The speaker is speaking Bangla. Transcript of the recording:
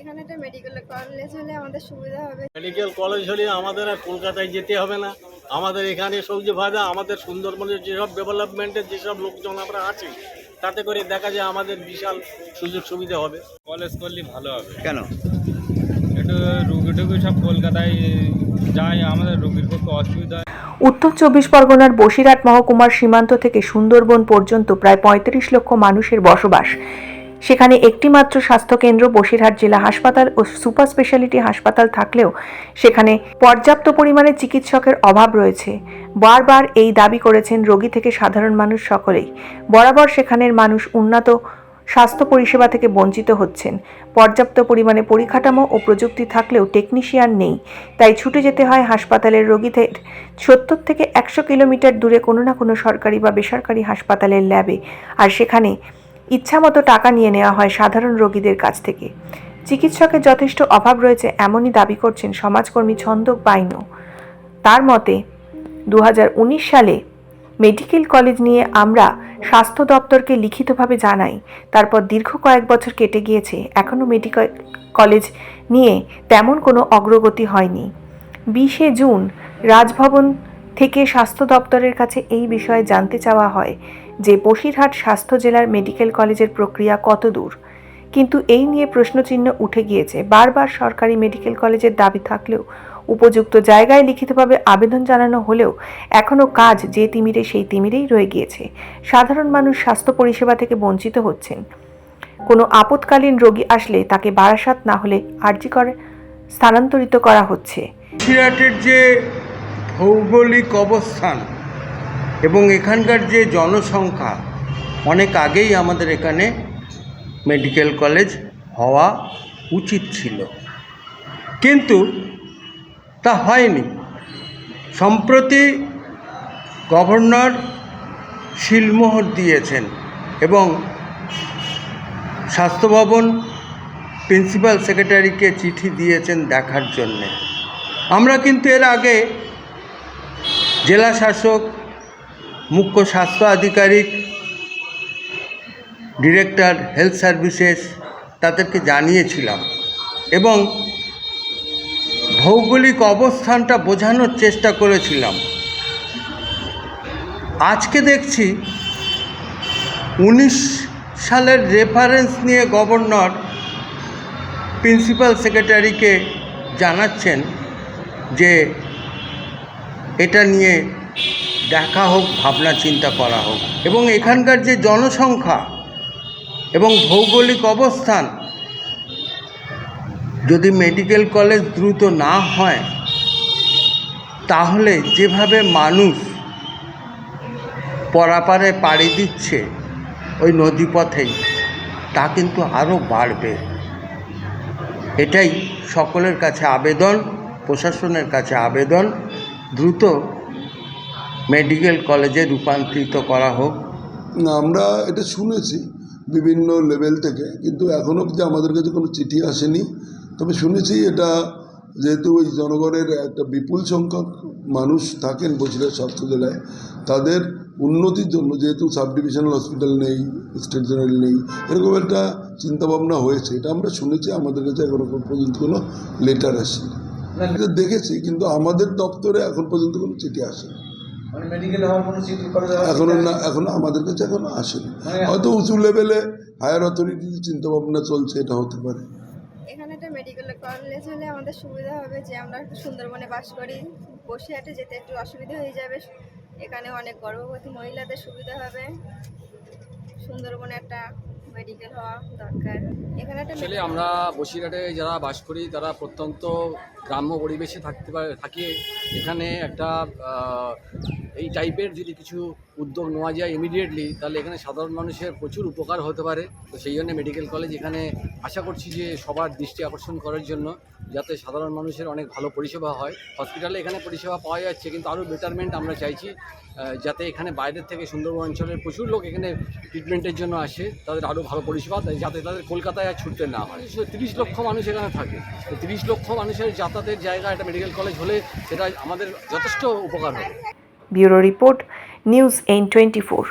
এখানে একটা মেডিকেল কলেজ হলে আমাদের সুবিধা হবে। মেডিকেল কলেজ হলে আমাদের আর কলকাতায় যেতে হবে না। আমাদের এখানে সবজি ভাজা আমাদের সুন্দরবনের যেসব ডেভেলপমেন্টের যেসব লোকজন আমরা আছি তাতে করে দেখা যায় আমাদের বিশাল সুযোগ সুবিধা হবে। কলেজ করলে ভালো হবে। কেন? একটু রুগী টুগি সব কলকাতায় যায় আমাদের রুগীর পক্ষে অসুবিধা। হয়। উত্তর চব্বিশ পরগনার বসিরহাট মহকুমার সীমান্ত থেকে সুন্দরবন পর্যন্ত প্রায় পঁয়ত্রিশ লক্ষ মানুষের বসবাস। সেখানে একটিমাত্র স্বাস্থ্যকেন্দ্র বসিরহাট জেলা হাসপাতাল ও সুপার স্পেশালিটি হাসপাতাল থাকলেও সেখানে পর্যাপ্ত পরিমাণে চিকিৎসকের অভাব রয়েছে। বারবার এই দাবি করেছেন রোগী থেকে সাধারণ মানুষ সকলেই। বরাবর সেখানের মানুষ উন্নত স্বাস্থ্য পরিষেবা থেকে বঞ্চিত হচ্ছেন। পর্যাপ্ত পরিমাণে পরিকাঠামো ও প্রযুক্তি থাকলেও টেকনিশিয়ান নেই। তাই ছুটে যেতে হয় হাসপাতালের রোগীদের। সত্তর থেকে একশো কিলোমিটার দূরে কোনো না কোনো সরকারি বা বেসরকারি হাসপাতালের ল্যাবে। আর সেখানে ইচ্ছামতো টাকা নিয়ে নেওয়া হয় সাধারণ রোগীদের কাছ থেকে। চিকিৎসকের যথেষ্ট অভাব রয়েছে এমনই দাবি করছেন সমাজকর্মী ছন্দক বাইনো। তার মতে দু হাজার উনিশ সালে মেডিকেল কলেজ নিয়ে আমরা স্বাস্থ্য দপ্তরকে লিখিতভাবে জানাই, তারপর দীর্ঘ কয়েক বছর কেটে গিয়েছে, এখনও মেডিকেল কলেজ নিয়ে তেমন কোনো অগ্রগতি হয়নি। বিশে জুন রাজভবন থেকে স্বাস্থ্য দপ্তরের কাছে এই বিষয়ে জানতে চাওয়া হয়। যে বসিরহাট স্বাস্থ্য জেলার মেডিকেল কলেজের প্রক্রিয়া কত দূর? কিন্তু এই নিয়ে প্রশ্নচিহ্ন উঠে গিয়েছে। বারবার সরকারি মেডিকেল কলেজের দাবি থাকলেও, উপযুক্ত জায়গায় লিখিতভাবে আবেদন জানানো হলেও, এখনও কাজ যে তিমিরে সেই তিমিরেই রয়ে গিয়েছে। সাধারণ মানুষ স্বাস্থ্য পরিষেবা থেকে বঞ্চিত হচ্ছেন। কোনো আপৎকালীন রোগী আসলে তাকে বারাসাত না হলে আর্জি করে, স্থানান্তরিত করা হচ্ছে। যে ভৌগোলিক অবস্থান এবং এখানকার যে জনসংখ্যা, অনেক আগেই আমাদের এখানে মেডিকেল কলেজ হওয়া উচিত ছিল। কিন্তু তা হয়নি। সম্প্রতি গভর্নর শিলমোহর দিয়েছেন এবং স্বাস্থ্য ভবন প্রিন্সিপাল সেক্রেটারিকে চিঠি দিয়েছেন দেখার জন্যে। আমরা কিন্তু এর আগে জেলা শাসক মুখ্য স্বাস্থ্য আধিকারিক, ডিরেক্টর, হেলথ সার্ভিসেস তাদেরকে জানিয়েছিলাম এবং ভৌগোলিক অবস্থানটা বোঝানোর চেষ্টা করেছিলাম। আজকে দেখছি উনিশ সালের রেফারেন্স নিয়ে গভর্নর প্রিন্সিপাল সেক্রেটারিকে জানাচ্ছেন যে এটা নিয়ে দেখা হোক, ভাবনা চিন্তা করা হোক। এবং এখানকার যে জনসংখ্যা এবং ভৌগোলিক অবস্থান, যদি মেডিকেল কলেজ দ্রুত না হয়, তাহলে যেভাবে মানুষ পরাপারে পাড়ি দিচ্ছে ওই নদীপথেই, তা কিন্তু আরও বাড়বে। এটাই সকলের কাছে আবেদন, প্রশাসনের কাছে আবেদন। দ্রুত মেডিকেল কলেজে রূপান্তরিত করা হোক। না, আমরা এটা শুনেছি বিভিন্ন লেভেল থেকে, কিন্তু এখনও অবধি আমাদের কাছে কোনো চিঠি আসেনি। তবে শুনেছি এটা যেহেতু ওই জনগণের একটা বিপুল সংখ্যক মানুষ থাকেন বসিরহাট স্বাস্থ্য জেলায়, তাদের উন্নতির জন্য যেহেতু সাব ডিভিশনাল হসপিটাল নেই, স্টেট জেনারেল নেই, এরকম একটা চিন্তাভাবনা হয়েছে। এটা আমরা শুনেছি, আমাদের কাছে এখনও পর্যন্ত কোনো লেটার আসেনি। দেখেছি, কিন্তু আমাদের দপ্তরে এখন পর্যন্ত কোনো চিঠি আসেনি। এখনও না এখনও আমাদের কাছে এখনও আসেনি। হয়তো উঁচু লেভেলে হায়ার অথরিটির চিন্তা ভাবনা চলছে এটা হতে পারে। এখানে একটা মেডিকেল কলেজ হলে আমাদের সুবিধা হবে যে আমরা সুন্দরবনে বাস করি বসিরহাটে যেতে একটু অসুবিধা হয়ে যাবে। এখানে অনেক গর্ভবতী মহিলাদের সুবিধা হবে। সুন্দরবনে একটা মেডিকেল হওয়া দরকার। এখানে একটা আসলে আমরা বসিরহাটে যারা বাস করি তারা প্রত্যন্ত গ্রাম্য পরিবেশে থাকতে পারে থাকি। এখানে একটা এই টাইপের যদি কিছু উদ্যোগ নেওয়া যায় ইমিডিয়েটলি তাহলে এখানে সাধারণ মানুষের প্রচুর উপকার হতে পারে। তো সেই জন্য মেডিকেল কলেজ এখানে আশা করছি যে সবার দৃষ্টি আকর্ষণ করার জন্য যাতে সাধারণ মানুষের অনেক ভালো পরিষেবা হয়। হসপিটালে এখানে পরিষেবা পাওয়া যাচ্ছে, কিন্তু আরও বেটারমেন্ট আমরা চাইছি যাতে এখানে বাইরের থেকে সুন্দরবন অঞ্চলের প্রচুর লোক এখানে ট্রিটমেন্টের জন্য আসে, তাদের আরও ভালো পরিষেবা যাতে তাদের কলকাতায় আর ছুটতে না হয়। তিরিশ লক্ষ মানুষ এখানে থাকে। তো তিরিশ লক্ষ মানুষের যাতায়াতের জায়গা একটা মেডিকেল কলেজ হলে সেটা আমাদের যথেষ্ট উপকার হবে। Bureau report news এইন twenty four